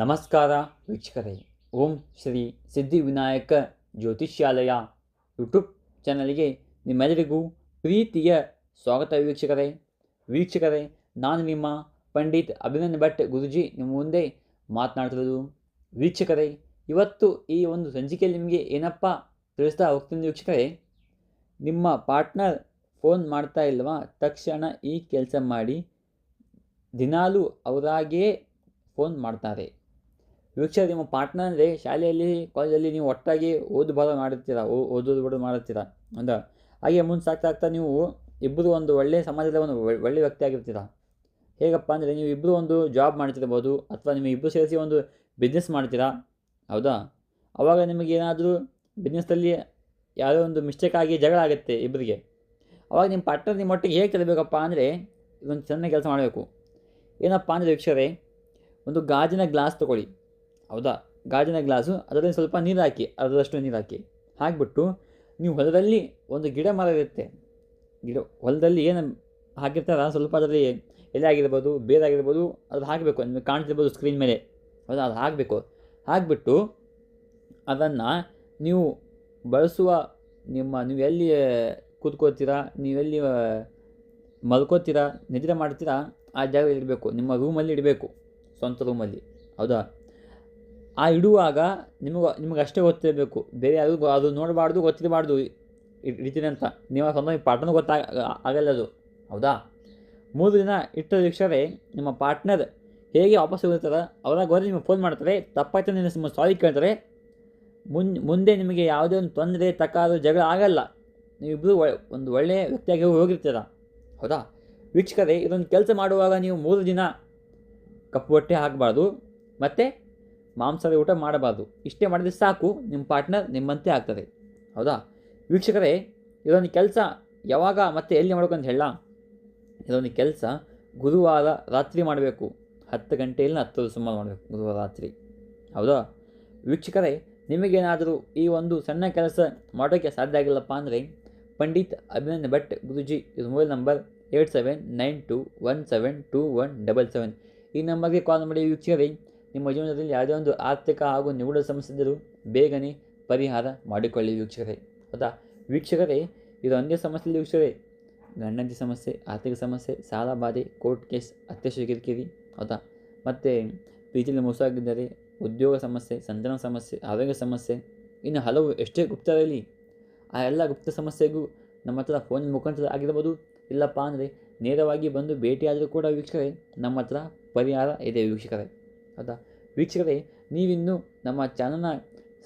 ನಮಸ್ಕಾರ ವೀಕ್ಷಕರೇ. ಓಂ ಶ್ರೀ ಸಿದ್ಧಿವಿನಾಯಕ ಜ್ಯೋತಿಷ್ಯಾಲಯ ಯೂಟ್ಯೂಬ್ ಚಾನಲ್ಗೆ ನಿಮ್ಮೆಲ್ಲರಿಗೂ ಪ್ರೀತಿಯ ಸ್ವಾಗತ ವೀಕ್ಷಕರೇ. ವೀಕ್ಷಕರೇ, ನಾನು ನಿಮ್ಮ ಪಂಡಿತ್ ಅಭಿನಂದ್ ಭಟ್ ಗುರುಜಿ ನಿಮ್ಮ ಮುಂದೆ ಮಾತನಾಡ್ತಿರೋದು ವೀಕ್ಷಕರೇ, ಇವತ್ತು ಈ ಒಂದು ಸಂಚಿಕೆಯಲ್ಲಿ ನಿಮಗೆ ಏನಪ್ಪ ತಿಳಿಸ್ತಾ ಹೋಗ್ತೀನಿ ವೀಕ್ಷಕರೇ. ನಿಮ್ಮ ಪಾರ್ಟ್ನರ್ ಫೋನ್ ಮಾಡ್ತಾ ಇಲ್ವಾ? ತಕ್ಷಣ ಈ ಕೆಲಸ ಮಾಡಿ ದಿನಾಲೂ ಅವರಾಗೇ ಫೋನ್ ಮಾಡ್ತಾರೆ. ವೀಕ್ಷಕ ನಿಮ್ಮ ಪಾರ್ಟ್ನರ್ ಅಂದರೆ ಶಾಲೆಯಲ್ಲಿ ಕಾಲೇಜಲ್ಲಿ ನೀವು ಒಟ್ಟಾಗಿ ಓದು ಬರೋ ಮಾಡುತ್ತೀರಾ ಓದೋದು ಬಿಡೋದು ಮಾಡುತ್ತೀರಾ ಅಂದ. ಹಾಗೆ ಮುಂದೆ ಸಾಕ್ತಾ ಆಗ್ತಾ ನೀವು ಇಬ್ಬರು ಒಂದು ಒಳ್ಳೆಯ ಸಮಾಜದ ಒಂದು ಒಳ್- ಒಳ್ಳೆಯ ವ್ಯಕ್ತಿ ಆಗಿರ್ತೀರಾ? ಹೇಗಪ್ಪ ಅಂದರೆ ನೀವು ಇಬ್ಬರು ಒಂದು ಜಾಬ್ ಮಾಡ್ತಿರ್ಬೋದು, ಅಥವಾ ನೀವು ಇಬ್ಬರು ಸೇರಿಸಿ ಒಂದು ಬಿಸ್ನೆಸ್ ಮಾಡ್ತೀರಾ? ಹೌದಾ? ಆವಾಗ ನಿಮಗೆ ಏನಾದರೂ ಬಿಸ್ನೆಸ್ಸಲ್ಲಿ ಯಾವುದೋ ಒಂದು ಮಿಸ್ಟೇಕ್ ಆಗಿ ಜಗಳ ಆಗುತ್ತೆ ಇಬ್ಬರಿಗೆ ಅವಾಗ ನಿಮ್ಮ ಪಾರ್ಟ್ನರ್ ನಿಮ್ಮ ಒಟ್ಟಿಗೆ ಹೇಗೆ ತರಬೇಕಪ್ಪ ಅಂದರೆ ಇದೊಂದು ಚೆನ್ನಾಗಿ ಕೆಲಸ ಮಾಡಬೇಕು. ಏನಪ್ಪ ಅಂದರೆ ವೀಕ್ಷರೇ ಒಂದು ಗಾಜಿನ ಗ್ಲಾಸ್ ತೊಗೊಳ್ಳಿ. ಹೌದಾ? ಗಾಜಿನ ಗ್ಲಾಸು, ಅದರಲ್ಲಿ ಸ್ವಲ್ಪ ನೀರು ಹಾಕಿ, ಅರ್ಧದಷ್ಟು ನೀರು ಹಾಕಿ. ಹಾಕಿಬಿಟ್ಟು ನೀವು ಹೊಲದಲ್ಲಿ ಒಂದು ಗಿಡ ಮರ ಇರುತ್ತೆ ಗಿಡ, ಹೊಲದಲ್ಲಿ ಏನು ಹಾಕಿರ್ತಾರ ಸ್ವಲ್ಪ ಅದರಲ್ಲಿ ಎಲೆ ಆಗಿರ್ಬೋದು, ಬೇರೆ ಆಗಿರ್ಬೋದು ಅದು ಹಾಕಬೇಕು. ನಿಮಗೆ ಕಾಣ್ತಿರ್ಬೋದು ಸ್ಕ್ರೀನ್ ಮೇಲೆ. ಹೌದಾ? ಅದು ಹಾಕಬೇಕು. ಹಾಕಿಬಿಟ್ಟು ಅದನ್ನು ನೀವು ಬಳಸುವ, ನಿಮ್ಮ, ನೀವು ಎಲ್ಲಿ ಕೂತ್ಕೋತೀರಾ ನೀವೆಲ್ಲಿ ಮಲ್ಕೋತೀರಾ ನಿದ್ರೆ ಮಾಡ್ತೀರಾ, ಆ ಜಾಗದಲ್ಲಿ ಇಡಬೇಕು. ನಿಮ್ಮ ರೂಮಲ್ಲಿ ಇಡಬೇಕು. ಸ್ವಂತ ರೂಮಲ್ಲಿ ಹೌದಾ? ಆ ಇಡುವಾಗ ನಿಮಗೆ ನಿಮಗೆ ಅಷ್ಟೇ ಗೊತ್ತಿರಬೇಕು. ಬೇರೆ ಯಾರಿಗೂ ಅದು ನೋಡಬಾರ್ದು, ಗೊತ್ತಿರಬಾರ್ದು ಇಡ್ತೀನಿ ಅಂತ ನೀವು ಸ್ವಂತ ಪಾರ್ಟ್ನರ್ ಗೊತ್ತಾಗ ಆಗಲ್ಲ ಅದು. ಹೌದಾ? ಮೂರು ದಿನ ಇಟ್ಟ ವೀಕ್ಷಕರೇ ನಿಮ್ಮ ಪಾರ್ಟ್ನರ್ ಹೇಗೆ ವಾಪಸ್ ಹೋಗ್ತಾರ ಅವರಾಗ ಹೋದರೆ ನಿಮಗೆ ಫೋನ್ ಮಾಡ್ತಾರೆ. ತಪ್ಪಾಯ್ತು ನಿಮ್ಮ ಸಾರಿ ಕೇಳ್ತಾರೆ. ಮುನ್, ಮುಂದೆ ನಿಮಗೆ ಯಾವುದೇ ಒಂದು ತೊಂದರೆ ತಕ್ಕಾದ ಜಗಳ ಆಗಲ್ಲ. ನೀವಿಬ್ಬರು ಒಂದು ಒಳ್ಳೆಯ ವ್ಯಕ್ತಿಯಾಗಿ ಹೋಗಿರ್ತೀರ. ಹೌದಾ? ವೀಕ್ಷಕರೇ, ಇದೊಂದು ಕೆಲಸ ಮಾಡುವಾಗ ನೀವು ಮೂರು ದಿನ ಕಪ್ಪು ಬಟ್ಟೆ ಹಾಕಬಾರ್ದು. ಮತ್ತು ಮಾಂಸದ ಊಟ ಮಾಡಬಾರ್ದು. ಇಷ್ಟೇ ಮಾಡಿದರೆ ಸಾಕು ನಿಮ್ಮ ಪಾರ್ಟ್ನರ್ ನಿಮ್ಮಂತೆ ಆಗ್ತದೆ. ಹೌದಾ? ವೀಕ್ಷಕರೇ, ಇದೊಂದು ಕೆಲಸ ಯಾವಾಗ ಮತ್ತೆ ಎಲ್ಲಿ ಮಾಡ್ಬೇಕಂತ ಹೇಳ ಇದೊಂದು ಕೆಲಸ ಗುರುವಾರ ರಾತ್ರಿ ಮಾಡಬೇಕು. ಹತ್ತು ಗಂಟೆಯಲ್ಲಿ ಹತ್ತು ಸುಮಾರು ಮಾಡಬೇಕು ಗುರುವಾರ ರಾತ್ರಿ. ಹೌದಾ? ವೀಕ್ಷಕರೇ, ನಿಮಗೇನಾದರೂ ಈ ಒಂದು ಸಣ್ಣ ಕೆಲಸ ಮಾಡೋಕ್ಕೆ ಸಾಧ್ಯ ಆಗಿಲ್ಲಪ್ಪ ಅಂದರೆ ಪಂಡಿತ್ ಅಭಿನಂದನ್ ಭಟ್ ಗುರುಜಿ, ಇದು mobile number eight seven nine two one seven two one double seven. ಈ ನಂಬರ್ಗೆ ಕಾಲ್ ಮಾಡಿ ವೀಕ್ಷಕರೇ ನಿಮ್ಮ ಜೀವನದಲ್ಲಿ ಯಾವುದೇ ಒಂದು ಆರ್ಥಿಕ ಹಾಗೂ ನಿಗೂಢ ಸಮಸ್ಯೆ ಇದ್ದರೂ ಬೇಗನೆ ಪರಿಹಾರ ಮಾಡಿಕೊಳ್ಳಿ ವೀಕ್ಷಕರೇ. ಹೌದಾ ವೀಕ್ಷಕರೇ, ಇದು ಒಂದೇ ಸಮಸ್ಯೆ ವೀಕ್ಷಕರೇ ಗಂಡಂತಿ ಸಮಸ್ಯೆ, ಆರ್ಥಿಕ ಸಮಸ್ಯೆ, ಸಾಲ ಬಾಧೆ, ಕೋರ್ಟ್ ಕೇಸ್, ಅತ್ಯಶ್ಯ ಕಿರಿಕಿರಿ ಹೌದಾ ಮತ್ತು ಪ್ರೀತಿಯಲ್ಲಿ ಮೋಸ ಆಗಿದ್ದಾರೆ ಉದ್ಯೋಗ ಸಮಸ್ಯೆ, ಸಂತಾನ ಸಮಸ್ಯೆ, ಆರೋಗ್ಯ ಸಮಸ್ಯೆ, ಇನ್ನು ಹಲವು ಎಷ್ಟೇ ಗುಪ್ತ ಇರಲಿ, ಆ ಎಲ್ಲ ಗುಪ್ತ ಸಮಸ್ಯೆಗೂ ನಮ್ಮ ಹತ್ರ ಫೋನ್ ಮುಖಾಂತರ ಆಗಿರ್ಬೋದು, ಇಲ್ಲಪ್ಪ ಅಂದರೆ ನೇರವಾಗಿ ಬಂದು ಭೇಟಿಯಾದರೂ ಕೂಡ ವೀಕ್ಷಕರೇ, ನಮ್ಮ ಹತ್ರ ಪರಿಹಾರ ಇದೆ ವೀಕ್ಷಕರೇ. ಹೌದಾ ವೀಕ್ಷಕರೇ, ನೀವಿನ್ನೂ ನಮ್ಮ ಚಾನಲ್ನ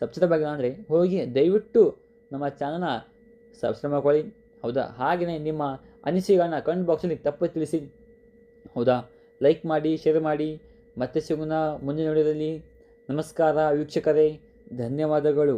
ಸಬ್ಸ್ಕ್ರೈಬ್ ಆಗಿಲ್ಲ ಅಂದರೆ ಹೋಗಿ ದಯವಿಟ್ಟು ನಮ್ಮ ಚಾನಲ್ನ ಸಬ್ಸ್ಕ್ರೈಬ್ ಮಾಡ್ಕೊಳ್ಳಿ. ಹೌದಾ? ಹಾಗೆಯೇ ನಿಮ್ಮ ಅನಿಸಿಕೆಗಳನ್ನ ಕಮೆಂಟ್ ಬಾಕ್ಸಲ್ಲಿ ತಪ್ಪು ತಿಳಿಸಿ. ಹೌದಾ? ಲೈಕ್ ಮಾಡಿ ಶೇರ್ ಮಾಡಿ. ಮತ್ತೆ ಸಿಗೋಣ ಮುಂದಿನ ವಿಡಿಯೋದಲ್ಲಿ. ನಮಸ್ಕಾರ ವೀಕ್ಷಕರೇ. ಧನ್ಯವಾದಗಳು.